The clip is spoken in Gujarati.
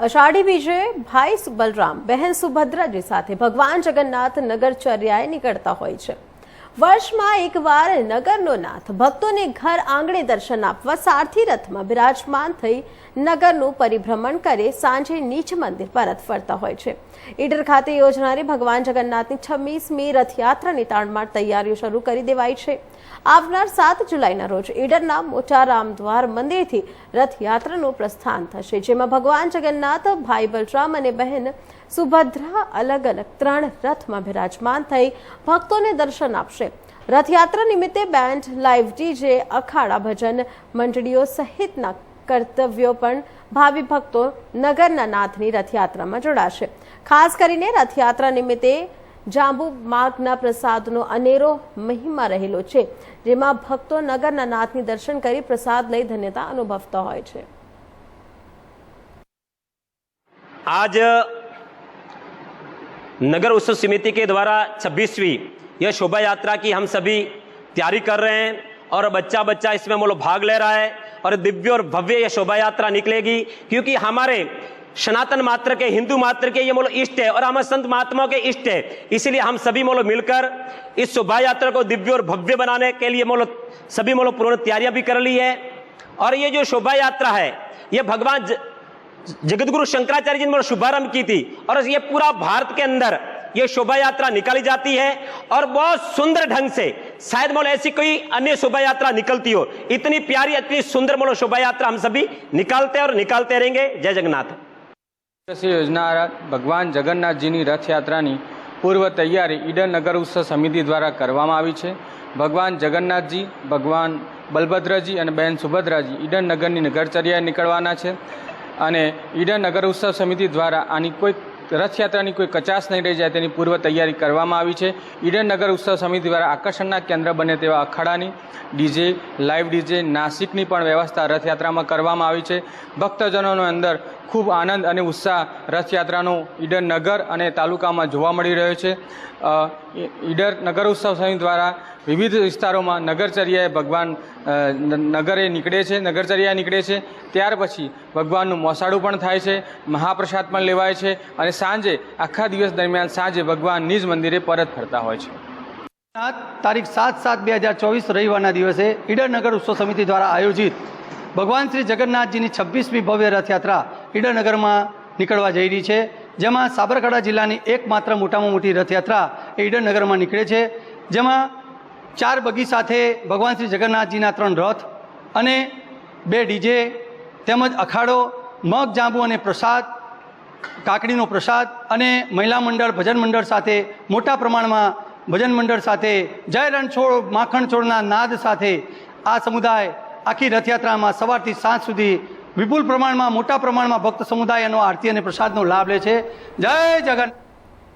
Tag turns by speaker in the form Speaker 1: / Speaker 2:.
Speaker 1: અષાઢી બીજે ભાઈ બલરામ બહેન સુભદ્રાજી સાથે ભગવાન જગન્નાથ નગરચર્યાએ નીકળતા હોય છે. વર્ષમાં એકવાર નગરનો નાથ ભક્તોને ઘર આંગણે દર્શન આપવા સારથી રથમાં બિરાજમાન થઈ નગરનું પરિભ્રમણ કરે, સાંજે નીચ મંદિર પરત ફરતા હોય છે. ઈડર ખાતે યોજનારી ભગવાન જગન્નાથની છવ્વીસમી રથયાત્રાની તાણમાર તૈયારીઓ શરૂ કરી દેવાઈ છે. આવનાર સાત જુલાઈના રોજ ઈડરના મોટા રામદ્વાર મંદિરથી રથયાત્રાનું પ્રસ્થાન થશે, જેમાં ભગવાન જગન્નાથ, ભાઈ બલરામ અને બહેન સુભદ્રા અલગ અલગ ત્રણ રથમાં બિરાજમાન થઈ ભક્તોને દર્શન આપશે. રથયાત્રા નિમિત્તે બેન્ડ લાઇવ ડીજે, અખાડા ભજન, મંડળીઓ સહિતના કર્તવ્યો પણ ભાવિ ભક્તો નગરના નાથની રથયાત્રામાં જોડાશે. ખાસ કરીને રથયાત્રા નિમિત્તે જાંબુ માર્ગના પ્રસાદનો અનેરો મહિમા રહેલો છે, જેમાં ભક્તો નગરના નાથની દર્શન કરી પ્રસાદ લઈ ધન્યતા અનુભવતા હોય છે.
Speaker 2: આજ નગર ઉત્સવ સમિતિ કે દ્વારા છવ્વીસવી यह शोभा यात्रा की हम सभी तैयारी कर रहे हैं और बच्चा बच्चा इसमें मोलो भाग ले रहा है और दिव्य और भव्य यह शोभा यात्रा निकलेगी क्योंकि हमारे सनातन मात्र के, हिंदू मात्र के ये मोलो इष्ट है और हमारे संत महात्माओं के इष्ट है। इसीलिए हम सभी मोलो मिलकर इस शोभा यात्रा को दिव्य और भव्य बनाने के लिए मोलो सभी मोलो पूर्ण तैयारियाँ भी कर ली है। और ये जो शोभा यात्रा है, ये भगवान जगतगुरु शंकराचार्य जी ने शुभारंभ की थी और ये पूरा भारत के अंदर ये शोभा यात्रा निकाली जाती है और बहुत सुंदर ढंग से शायद मोलो ऐसी कोई अन्य शोभा यात्रा निकलती हो इतनी प्यारी इतनी सुंदर मोलो शोभा यात्रा हम सभी निकालते हैं और निकालते रहेंगे जय जगन्नाथ
Speaker 3: દિવસીય યોજના ભગવાન જગન્નાથજીની રથયાત્રાની પૂર્વ તૈયારી ઈડર નગર ઉત્સવ સમિતિ દ્વારા કરવામાં આવી છે ભગવાન જગન્નાથજી ભગવાન બલભદ્રજી અને બહેન સુભદ્રાજી ઈડર નગરની નગરચર્યાએ નીકળવાના છે અને ઈડર નગર ઉત્સવ સમિતિ દ્વારા આની કોઈ રથયાત્રાની કોઈ કચાશ નહીં રહી જાય તેની પૂર્વ તૈયારી કરવામાં આવી છે. ઈડર નગર ઉત્સવ સમિતિ દ્વારા આકર્ષણના કેન્દ્ર બને તેવા અખાડાની ડીજે, લાઈવ ડીજે, નાસિકની પણ વ્યવસ્થા રથયાત્રામાં કરવામાં આવી છે. ભક્તજનોનો અંદર ખૂબ આનંદ અને ઉત્સાહ રથયાત્રાનો ઈડર નગર અને તાલુકામાં જોવા મળી રહ્યો છે. ઈડર નગર ઉત્સવ સમિતિ દ્વારા વિવિધ વિસ્તારોમાં નગરચર્યાએ ભગવાન નગરે નીકળે છે નગરચર્યા નીકળે છે. ત્યાર પછી ભગવાનનું મોસાળું પણ થાય છે, મહાપ્રસાદ પણ લેવાય છે અને સાંજે, આખા દિવસ દરમિયાન સાંજે ભગવાન નિજ મંદિરે પરત ફરતા હોય છે.
Speaker 4: સાત તારીખ સાત સાત બે હજાર ચોવીસ રવિવારના દિવસે ઈડર નગર ઉત્સવ સમિતિ દ્વારા આયોજિત ભગવાન શ્રી જગન્નાથજીની છવ્વીસમી ભવ્ય રથયાત્રા ઈડનગરમાં નીકળવા જઈ રહી છે, જેમાં સાબરકાંઠા જિલ્લાની એકમાત્ર મોટામાં મોટી રથયાત્રા એ ઈડનગરમાં નીકળે છે, જેમાં ચાર બગી સાથે ભગવાન શ્રી જગન્નાથજીના ત્રણ રથ અને બે ડીજે, તેમજ અખાડો, મગ, જાંબુ અને પ્રસાદ, કાકડીનો પ્રસાદ અને મહિલા મંડળ, ભજન મંડળ સાથે મોટા પ્રમાણમાં ભજન મંડળ સાથે જય રણછોડ માખણ છોડના નાદ સાથે આ સમુદાય આખી રથયાત્રામાં સવારથી સાંજ સુધી વિપુલ પ્રમાણમાં, મોટા પ્રમાણમાં ભક્ત સમુદાય એનો આરતી અને પ્રસાદનો લાભ લે છે. જય જગન્નાથ!